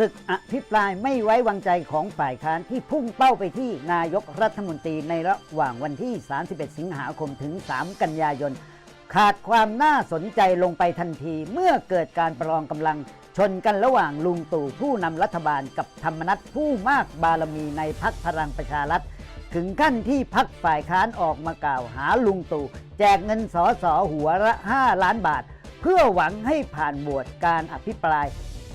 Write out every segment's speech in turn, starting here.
ศึกอภิปรายไม่ไว้วางใจของฝ่ายค้านที่พุ่งเป้าไปที่นายกรัฐมนตรีในระหว่างวันที่ 31 สิงหาคมถึง 3 กันยายน ขาดความน่าสนใจลงไปทันทีเมื่อเกิดการประลองกำลังชนกันระหว่างลุงตู่ผู้นำรัฐบาลกับธรรมนัฐผู้มากบารมีในพักพลังประชารัฐ ถึงขั้นที่พักฝ่ายค้านออกมากล่าวหาลุงตู่แจกเงินสอสอหัวละ 5 ล้านบาท เพื่อหวังให้ผ่านบวชการอภิปราย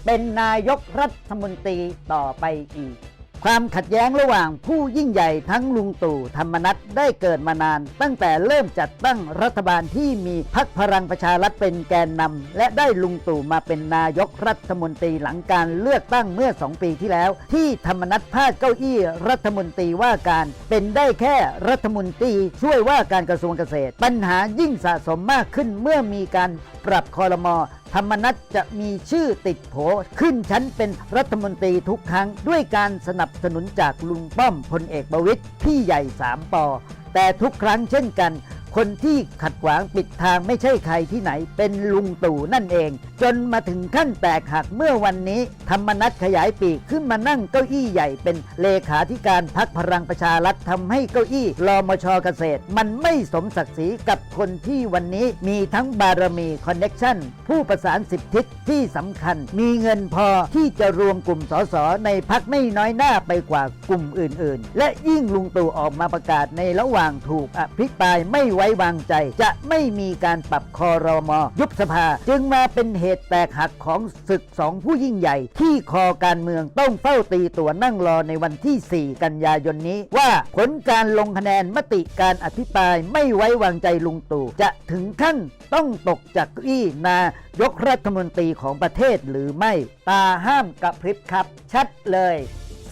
เป็นนายกรัฐมนตรีต่อไปอีก ความขัดแย้งระหว่างผู้ยิ่งใหญ่ทั้งลุงตู่ธรรมนัฐได้เกิดมานาน ตั้งแต่เริ่มจัดตั้งรัฐบาลที่มีพักพลังประชารัฐเป็นแกนนำและได้ลุงตู่มาเป็นนายกรัฐมนตรีหลังการเลือกตั้งเมื่อ 2 ปีที่แล้ว ที่ธรรมนัฐพาดเก้าอี้รัฐมนตรีว่าการเป็นได้แค่รัฐมนตรีช่วยว่าการกระทรวงเกษตร ปัญหายิ่งสะสมมากขึ้นเมื่อมีการปรับคอรมอ ธรรมนัตจะมีชื่อติดโผขึ้นชั้นเป็นรัฐมนตรีทุกครั้ง ด้วยการสนับสนุนจากลุงป้อมพลเอกประวิตยพี่ใหญ่สามปอแต่ทุกครั้งเช่นกัน คนที่ขัดขวางปิดทางไม่ใช่ใครที่ไหน เป็นลุงตู่นั่นเอง จนมาถึงขั้นแตกหักเมื่อวันนี้ ธรรมนัฐขยายปีกขึ้นมานั่งเก้าอี้ใหญ่เป็นเลขาธิการพักพลังประชารัฐทำให้เก้าอี้รอมชเกษตร มันไม่สมศักดิ์ศรีกับคนที่วันนี้มีทั้งบารมีคอนเน็ชันผู้ประสานสิบทิศที่สำคัญ มีเงินพอที่จะรวมกลุ่มสสในพักไม่น้อยหน้าไปกว่ากลุ่มอื่น ๆ และยิ่งลุงตู่ออกมาประกาศในระหว่างถูกอภิปรายไม่ไว้ว้วางใจ จะไม่มีการปรับคอรมอยุบสภา จึงมาเป็นเหตุแตกหักของศึกสองผู้ยิ่งใหญ่ ที่คอการเมืองต้องเฝ้าตีตัวนั่งรอในวันที่ 4 กันยายนนี้ ว่าผลการลงคะแนนมติการอภิปรายไม่ไว้วางใจลุงตู่จะถึงขั้นต้องตกจากเก้าอี้นายกรัฐมนตรีของประเทศหรือไม่ ตาห้ามกระพริบครับ ชัดเลย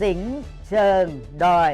สิงเชิงดอย